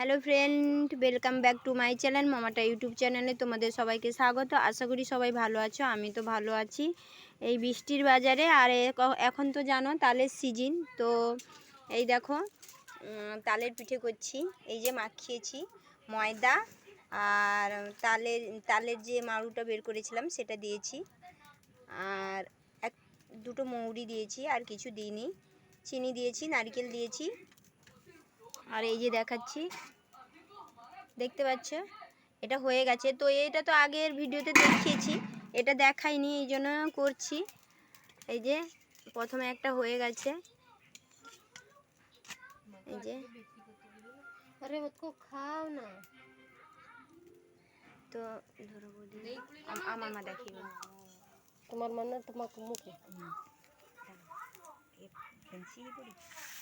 Hello friend welcome back to my channel মামাটা YouTube চ্যানেলে তোমাদের সবাইকে স্বাগত। আশা করি সবাই ভালো আছো, আমি তো ভালো আছি। এই বৃষ্টির বাজারে, আর এখন তো জানো তালের সিজন তো এই দেখো তালের পিঠে করছি, এই যে মাখিয়েছি ময়দা, আর তালের তালের যে মাড়ুটা বের করেছিলাম সেটা দিয়েছি। আর এক, দুটো মৌরি দিয়েছি, আর কিছু দিইনি। চিনি দিয়েছি, নারকেল দিয়েছি আর এই যে দেখাচ্ছি দেখতে পাচ্ছ? এটা হয়ে গেছে। তো এটা তো আগের ভিডিওতে দেখিয়েছি এটা দেখাইনি এই জন্য করছি। এই যে প্রথমে একটা হয়ে গেছে। এই যে। আরে ওকে খাও না। তো ধরো আমার মা দেখিয়ে তোমার মানে তোমাকে মুখে। ফেন্সি করি এই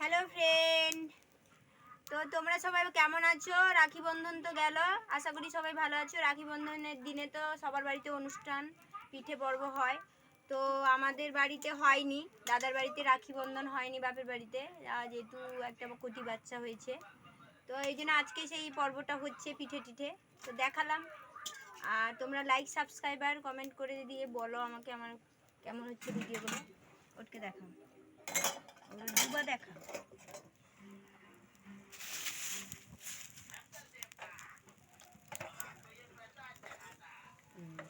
হ্যালো ফ্রেন্ড তো তোমরা সবাই কেমন আছো? রাখি বন্ধন তো গেল। আশা করি সবাই ভালো আছো। রাখি বন্ধনের দিনে তো সবার বাড়িতে অনুষ্ঠান, পিঠে পর্ব হয়। তো আমাদের বাড়িতে হয়নি। দাদার বাড়িতে রাখি বন্ধন হয়নি বাপের বাড়িতে। যেহেতু একটা কটি বাচ্চা হয়েছে। তো এই জন্য আজকে সেই পর্বটা হচ্ছে পিঠে টিঠে। তো দেখালাম। আর তোমরা লাইক সাবস্ক্রাইবার কমেন্ট করে দিয়ে বলো আমাকে আমার কেমন হচ্ছে ভিডিওগুলো। ওটকে দেখাও। ওগুলো দেখা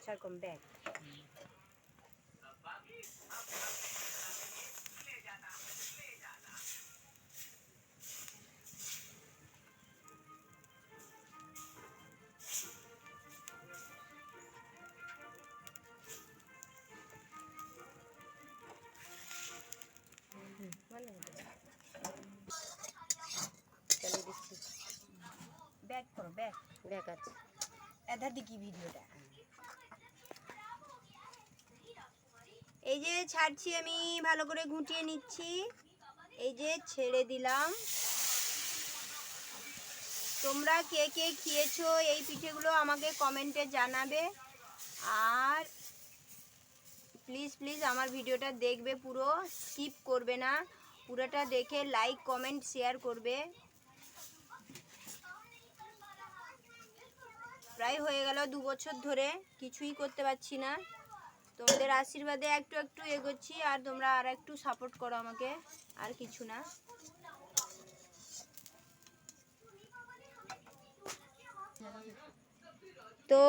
সেরকম ব্যাগ চালিয়ে দিচ্ছি ব্যাগ করো ব্যাগ দেখ আছে। এধার দিকে ভিডিওটা এই যে ছাড়ছি আমি, ভালো করে গুটিয়ে নিচ্ছি। এই যে ছেড়ে দিলাম। তোমরা কে কে খেয়েছো, এই পিঠেগুলো আমাকে কমেন্টে জানাবে। আর প্লিজ প্লিজ আমার ভিডিওটা দেখবে পুরো, স্কিপ করবে না। পুরোটা দেখে লাইক, কমেন্ট, শেয়ার করবে। প্রায় হয়ে গেল দু বছর ধরে, কিছুই করতে পারছি না। তোমাদের আশীর্বাদে একটু একটু এগোচ্ছি আর তোমরা আর একটু সাপোর্ট করো আমাকে আর কিছু না। তো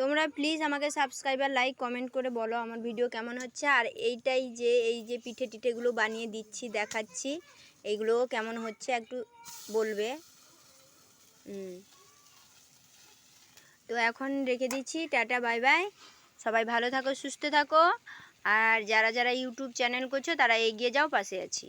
তোমরা প্লিজ আমাকে সাবস্ক্রাইবার লাইক কমেন্ট করে বলো আমার ভিডিও কেমন হচ্ছে। আর এইটাই যে এই যে পিঠে টিঠেগুলো বানিয়ে দিচ্ছি দেখাচ্ছি এইগুলো কেমন হচ্ছে একটু বলবে। তো এখন রেখে দিচ্ছি টাটা বাই বাই সবাই ভালো থাকো, সুস্থ থাকো। আর যারা যারা ইউটিউব চ্যানেল করছ, তারা এগিয়ে যাও, পাশে আছি।